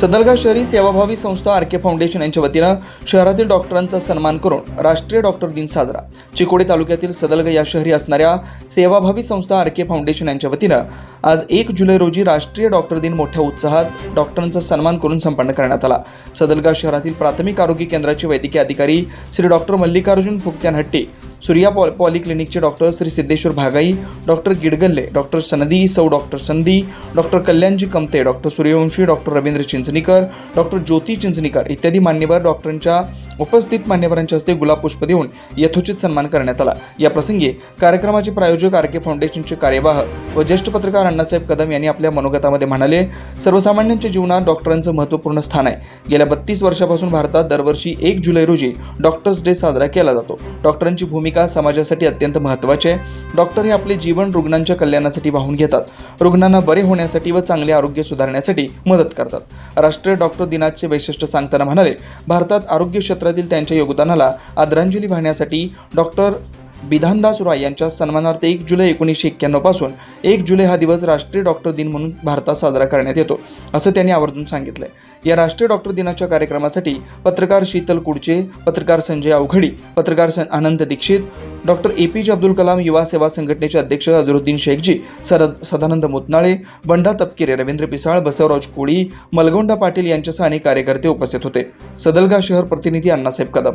सदलगा शहरी सेवाभावी संस्था आर के फाउंडेशन यांच्या वतीनं शहरातील डॉक्टरांचा सन्मान करून राष्ट्रीय डॉक्टर दिन साजरा. चिकोडी तालुक्यातील सदलगा या शहरी असणाऱ्या सेवाभावी संस्था आर के फाउंडेशन यांच्या वतीनं आज एक जुलै रोजी राष्ट्रीय डॉक्टर दिन मोठ्या उत्साहात डॉक्टरांचा सन्मान करून संपन्न करण्यात आला. सदलगा शहरातील प्राथमिक आरोग्य केंद्राचे वैद्यकीय अधिकारी श्री डॉक्टर मल्लिकार्जुन फुकत्यान हट्टे सूर्या पॉ पॉलिक्लिनिकचे doctor Shri Siddheshwar Bhagai doctor Gidgalle doctor Sanadi Sau doctor Sandhi doctor Kalyanji Kamte doctor Suryavanshi doctor Ravindra Chinchanikar doctor Jyoti Chinchanikar इत्यादी मान्यवर डॉक्टरांच्या उपस्थित मान्यवरांच्या हस्ते गुलाब पुष्प देऊन यथोचित सन्मान करण्यात आला. या प्रसंगी कार्यक्रमाचे प्रायोजक आर के फाउंडेशनचे कार्यवाह व ज्येष्ठ पत्रकार अण्णासाहेब कदम यांनी आपल्या मनोगतामध्ये म्हणाले सर्वसामान्यांच्या जीवनात डॉक्टरांचं महत्त्वपूर्ण स्थान आहे. गेल्या बत्तीस वर्षापासून भारतात दरवर्षी एक जुलै रोजी डॉक्टर्स डे साजरा केला जातो. डॉक्टरांची भूमिका समाजासाठी अत्यंत महत्त्वाची आहे. डॉक्टर हे आपले जीवन रुग्णांच्या कल्याणासाठी वाहून घेतात. रुग्णांना बरे होण्यासाठी व चांगले आरोग्य सुधारण्यासाठी मदत करतात. राष्ट्रीय डॉक्टर दिनाचे वैशिष्ट्य सांगताना म्हणाले भारतात आरोग्य क्षेत्रातील त्यांच्या योगदानाला आदरांजली वाहण्यासाठी डॉक्टर बिधानदास रॉय यांच्या सन्मानार्थ एक जुलै एकोणीसशे एक्क्याण्णवपासून एक जुलै हा दिवस राष्ट्रीय डॉक्टर दिन म्हणून भारतात साजरा करण्यात येतो असं त्यांनी आवर्जून सांगितलंय. या राष्ट्रीय डॉक्टर दिनाच्या कार्यक्रमासाठी पत्रकार शीतल कुडचे पत्रकार संजय अवघडी पत्रकार सन- Anand Dixit doctor A P J Abdul Kalam युवा सेवा संघटनेचे अध्यक्ष अझरुद्दीन शेखजी सरद सदानंद मुतनाळे बंडा तपकिरे रवींद्र पिसाळ बसवराज कोळी मलगोंडा पाटील यांच्यासह अनेक कार्यकर्ते उपस्थित होते. सदलगा शहर प्रतिनिधी अण्णासाहेब कदम.